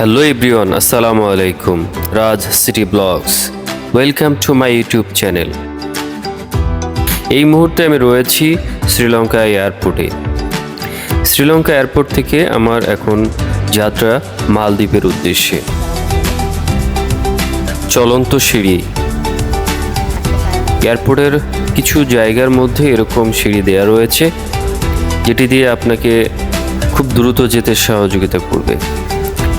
Hello everyone আসসালামু আলাইকুম Raj city blogs welcome to my YouTube channel এই মুহূর্তে আমি রয়েছি শ্রীলঙ্কা এয়ারপোর্টে। শ্রীলঙ্কা এয়ারপোর্ট থেকে আমার এখন যাত্রা মালদ্বীপের উদ্দেশ্যে। চলন্ত সিঁড়ি। এয়ারপোর্টের কিছু জায়গার মধ্যে এরকম সিঁড়ি দেওয়া রয়েছে, যেটি দিয়ে আপনাকে খুব দ্রুত যেতে সহযোগিতা করবে।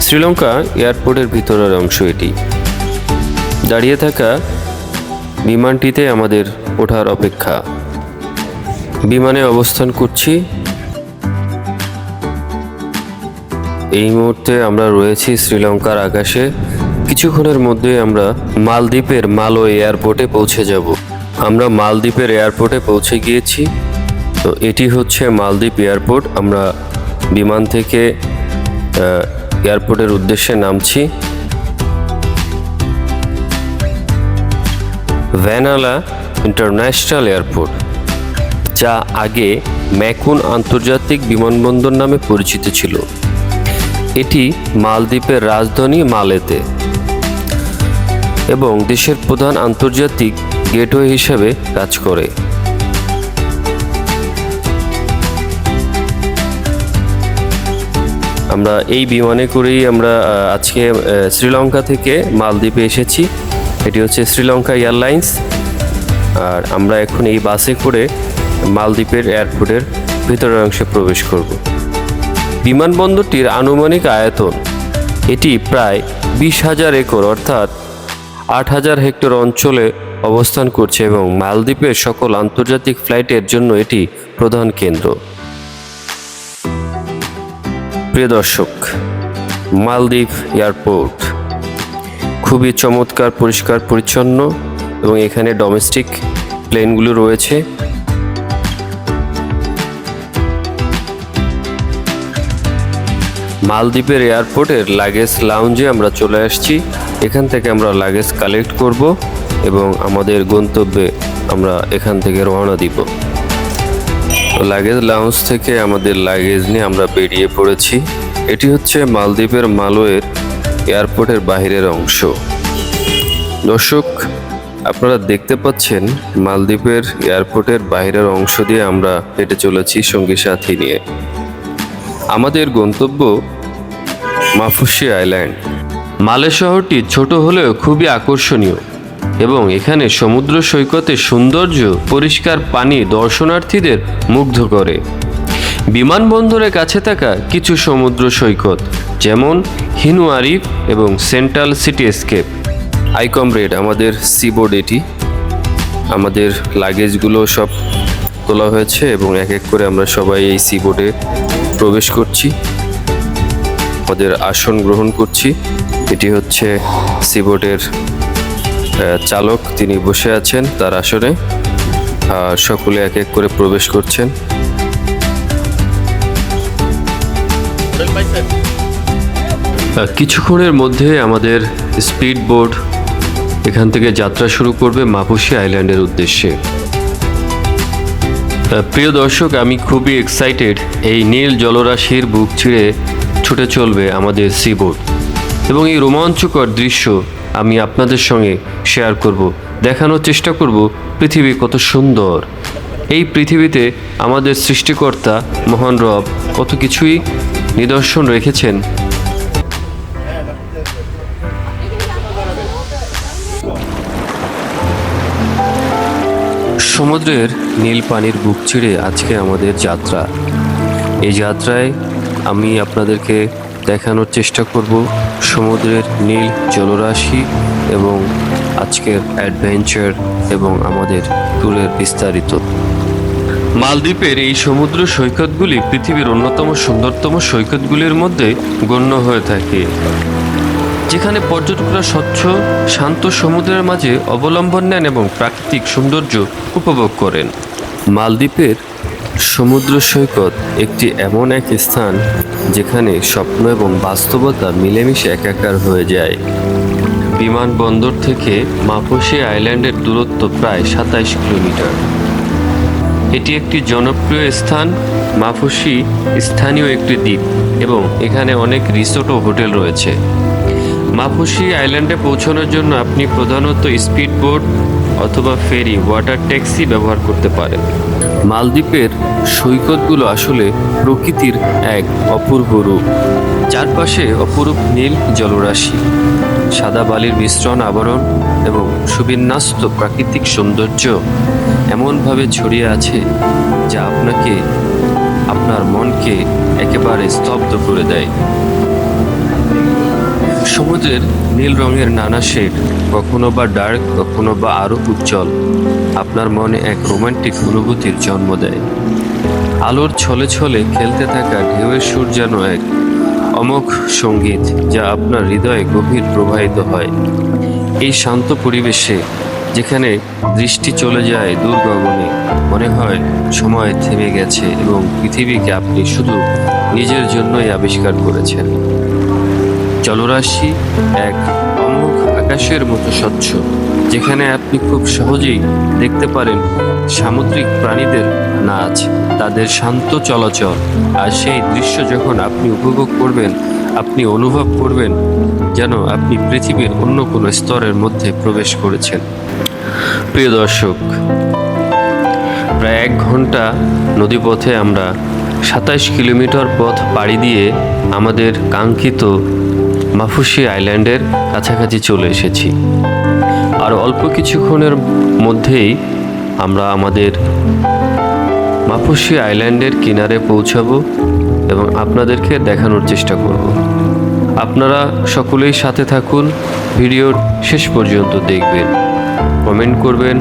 শ্রীলঙ্কা এয়ারপোর্টের ভিতরের অংশ এটি। দাঁড়িয়ে থাকা বিমানটিতে আমাদের ওঠার অপেক্ষা। বিমানে অবস্থান করছি। এই মুহূর্তে আমরা রয়েছি শ্রীলঙ্কার আকাশে। কিছুক্ষণের মধ্যে আমরা মালদ্বীপের মালো এয়ারপোর্টে পৌঁছে যাব। আমরা মালদ্বীপের এয়ারপোর্টে পৌঁছে গিয়েছি। তো এটি হচ্ছে মালদ্বীপ এয়ারপোর্ট। আমরা বিমান থেকে এয়ারপোর্টের উদ্দেশ্যে নামছি। ভ্যানালা ইন্টারন্যাশনাল এয়ারপোর্ট, যা আগে ম্যাকুন আন্তর্জাতিক বিমানবন্দর নামে পরিচিত ছিল। এটি মালদ্বীপের রাজধানী মালেতে এবং দেশের প্রধান আন্তর্জাতিক গেটওয়ে হিসেবে কাজ করে। আমরা এই বিমানে করেই আমরা আজকে শ্রীলঙ্কা থেকে মালদ্বীপে এসেছি। এটি হচ্ছে শ্রীলঙ্কা এয়ারলাইন্স। আর আমরা এখন এই বাসে করে মালদ্বীপের এয়ারপোর্টের ভিতরের অংশে প্রবেশ করব। বিমানবন্দরটির আনুমানিক আয়তন, এটি প্রায় বিশ হাজার একর, অর্থাৎ আট হাজার হেক্টর অঞ্চলে অবস্থান করছে এবং মালদ্বীপের সকল আন্তর্জাতিক ফ্লাইটের জন্য এটি প্রধান কেন্দ্র। প্রিয় দর্শক, মালদ্বীপ এয়ারপোর্ট খুবই চমৎকার, পরিষ্কার, পরিচ্ছন্ন এবং এখানে ডোমেস্টিক প্লেনগুলো রয়েছে। মালদ্বীপের এয়ারপোর্টের লাগেজ লাউঞ্জে আমরা চলে আসছি। এখান থেকে আমরা লাগেজ কালেক্ট করব এবং আমাদের গন্তব্যে আমরা এখান থেকে রওনা দিব। লাগেজ লাউঞ্জ থেকে আমাদের লাগেজ নিয়ে আমরা বেরিয়ে পড়েছি। এটি হচ্ছে মালদ্বীপের মালয়ের এয়ারপোর্টের বাহিরের অংশ। দর্শক, আপনারা দেখতে পাচ্ছেন মালদ্বীপের এয়ারপোর্টের বাইরের অংশ দিয়ে আমরা হেঁটে চলেছি সঙ্গী সাথী নিয়ে। আমাদের গন্তব্য মাফুসি আইল্যান্ড। মালে শহরটি ছোট হলেও খুবই আকর্ষণীয়। এবং এখানে সমুদ্র সৈকতের সৌন্দর্য, পরিষ্কার পানি দর্শনার্থীদের মুগ্ধ করে। বিমানবন্দরের কাছে থাকা কিছু সমুদ্র সৈকত, যেমন হিনু আরিফ এবং সেন্ট্রাল সিটি এসকেপ। আইকমরেড আমাদের সিবোর্ড এটি। আমাদের লাগেজগুলো সব তোলা হয়েছে এবং এক এক করে আমরা সবাই এই সিবোর্ডে প্রবেশ করছি। আমাদের আসন গ্রহণ করছি। এটি হচ্ছে সিবোর্ডের চালক তিনি বসে আছেন তার আসনে। সকলে এক এক করে প্রবেশ করছেন। কিছুক্ষণের মধ্যে আমাদের স্পিড বোর্ড এখান থেকে যাত্রা শুরু করবে মাপুসি আইল্যান্ডের উদ্দেশ্যে। প্রিয় দর্শক, আমি খুবই এক্সাইটেড এই নীল জলরাশির বুক ছিঁড়ে ছুটে চলবে আমাদের সিবোর্ড এবং এই রোমাঞ্চকর দৃশ্য আমি আপনাদের সঙ্গে শেয়ার করব, দেখানোর চেষ্টা করব পৃথিবী কত সুন্দর। এই পৃথিবীতে আমাদের সৃষ্টিকর্তা মহান রব কত কিছুই নিদর্শন রেখেছেন। সমুদ্রের নীল পানির বুক চিড়ে আজকে আমাদের যাত্রা। এই যাত্রায় আমি আপনাদেরকে দেখানোর চেষ্টা করব সমুদ্রের নীল জলরাশি এবং আজকের অ্যাডভেঞ্চার এবং আমাদের ট্যুরের বিস্তারিত। মালদ্বীপের এই সমুদ্র সৈকতগুলি পৃথিবীর অন্যতম সুন্দরতম সৈকতগুলির মধ্যে গণ্য হয়ে থাকে, যেখানে পর্যটকরা স্বচ্ছ, শান্ত সমুদ্রের মাঝে অবলম্বন নেন এবং প্রাকৃতিক সৌন্দর্য উপভোগ করেন। মালদ্বীপের সমুদ্র সৈকত একটি এমন এক স্থান যেখানে স্বপ্ন এবং বাস্তবতা মিলেমিশে একাকার হয়ে যায়। বিমানবন্দর থেকে মাপসি আইল্যান্ডের দূরত্ব প্রায় সাতাইশ কিলোমিটার। এটি একটি জনপ্রিয় স্থান মাফুসি স্থানীয় একটি দ্বীপ এবং এখানে অনেক রিসোর্ট ও হোটেল রয়েছে। মাফুসি আইল্যান্ডে পৌঁছানোর জন্য আপনি প্রধানত স্পিড বোট অথবা ফেরি ওয়াটার ট্যাক্সি ব্যবহার করতে পারেন। মালদ্বীপের সৈকতগুলো আসলে প্রকৃতির এক অপূর্ব রূপ। চারপাশে অপরূপ নীল জলরাশি, সাদা বালির মিশ্রণ আবরণ এবং সুবিন্যাস্ত প্রাকৃতিক সৌন্দর্য এমনভাবে ছড়িয়ে আছে যা আপনাকে, আপনার মনকে একেবারে স্তব্ধ করে দেয়। সমুদ্রের নীল রঙের নানা শেড, কখনো বা ডার্ক, কখনো বা আরও উজ্জ্বল। আপনার মনে এক রোমান্টিক অনুভূতির জন্ম দেয়। আলোর ছলে ছলে খেলতে থাকা ঢেউয়ের সুর যেন এক অমোঘ সংগীত যা আপনার হৃদয়ে গভীর প্রবাহিত হয়। এই শান্ত পরিবেশে, যেখানে দৃষ্টি চলে যায় দূর গগনে মনে হয় সময় থেমে গেছে এবং পৃথিবীকে আপনি শুধু নিজের জন্যই আবিষ্কার করেছেন। জলরাশি এক অমুখ আকাশের মতো স্বচ্ছ, যেখানে আপনি খুব সহজেই দেখতে পারেন সামুদ্রিক প্রাণীদের নাচ, তাদের শান্ত চলাচল আর সেই দৃশ্য যখন আপনি উপভোগ করবেন, আপনি অনুভব করবেন যেন আপনি পৃথিবীর অন্য কোনো স্তরের মধ্যে প্রবেশ করেছেন। প্রিয় দর্শক, প্রায় এক ঘণ্টা নদীপথে আমরা সাতাইশ কিলোমিটার পথ পাড়ি দিয়ে আমাদের কাঙ্ক্ষিত মাফুসি আইল্যান্ডের কাছাকাছি চলে এসেছি। আর অল্প কিছুক্ষণের মধ্যেই আমরা আমাদের মাফুসি আইল্যান্ডের কিনারে পৌঁছাবো এবং আপনাদেরকে দেখানোর চেষ্টা করব। আপনারা সকলেই সাথে থাকুন, ভিডিওর শেষ পর্যন্ত দেখবেন, কমেন্ট করবেন,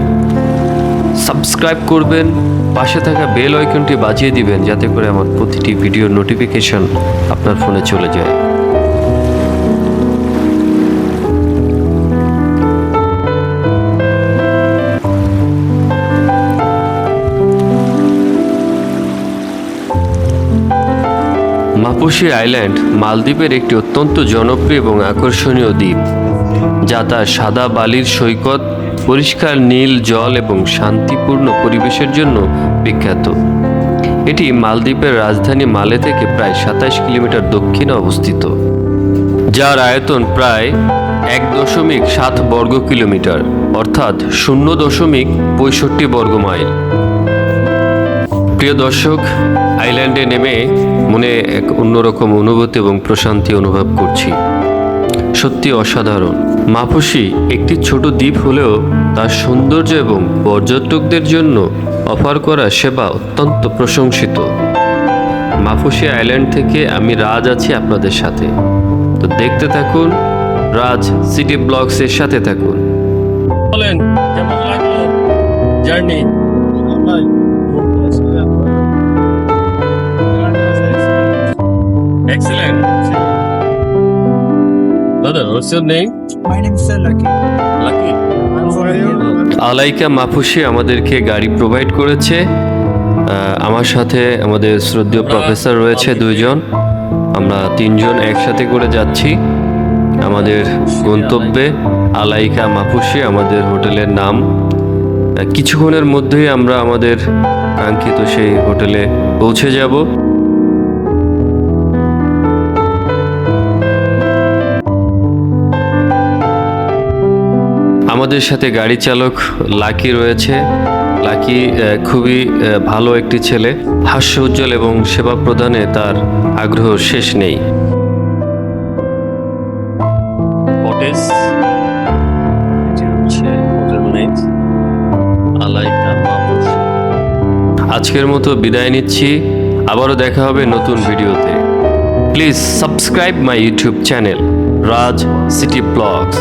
সাবস্ক্রাইব করবেন, পাশে থাকা বেল আইকনটি বাজিয়ে দিবেন, যাতে করে আমার প্রতিটি ভিডিওর নোটিফিকেশন আপনার ফোনে চলে যায়। মাপুসি আইল্যান্ড মালদ্বীপের একটি অত্যন্ত জনপ্রিয় এবং আকর্ষণীয় দ্বীপ, যা তার সাদা বালির সৈকত, পরিষ্কার নীল জল এবং শান্তিপূর্ণ পরিবেশের জন্য বিখ্যাত। এটি মালদ্বীপের রাজধানী মালে থেকে প্রায় সাতাশ কিলোমিটার দক্ষিণে অবস্থিত, যার আয়তন প্রায় এক দশমিক সাত বর্গ কিলোমিটার, অর্থাৎ শূন্য দশমিক পঁয়ষট্টি বর্গ মাইল। প্রিয় দর্শক, আইল্যান্ডে নেমে মনে এক অন্যরকম অনুভূতি এবং প্রশান্তি অনুভব করছি। সত্যি অসাধারণ। মাপুসি একটি ছোট দ্বীপ হলেও তার সৌন্দর্য এবং পর্যটকদের জন্য অফার করা সেবা অত্যন্ত প্রশংসিত। মাফুসি আইল্যান্ড থেকে আমি রাজ আছি আপনাদের সাথে। তো দেখতে থাকুন, রাজ সিটি ব্লগসের সাথে থাকুন। বলেন, কেমন লাগল? Journey? What's your name My name is Lucky. you. আলাইকা মাফুসি আমাদেরকে গাড়ি প্রোভাইড করেছে। আমার সাথে আমাদের শ্রদ্ধেয় প্রফেসর রয়েছে দুইজন। আমরা তিনজন একসাথে করে যাচ্ছি। আমাদের গন্তব্যে আলাইকা মাফুসি আমাদের হোটেলের নাম। কিছুক্ষণের মধ্যেই আমরা আমাদের কাঙ্ক্ষিত সেই হোটেলে পৌঁছে যাব। আমাদের সাথে গাড়ি চালক লাকি রয়েছে। লাকি খুবই ভালো একটি ছেলে। হাস্য উজ্জ্বল এবং সেবা প্রদানে তার আগ্রহ শেষ নেই। আজকের মতো বিদায় নিচ্ছি। আবারও দেখা হবে নতুন ভিডিওতে। Please subscribe my YouTube channel Raj city blogs.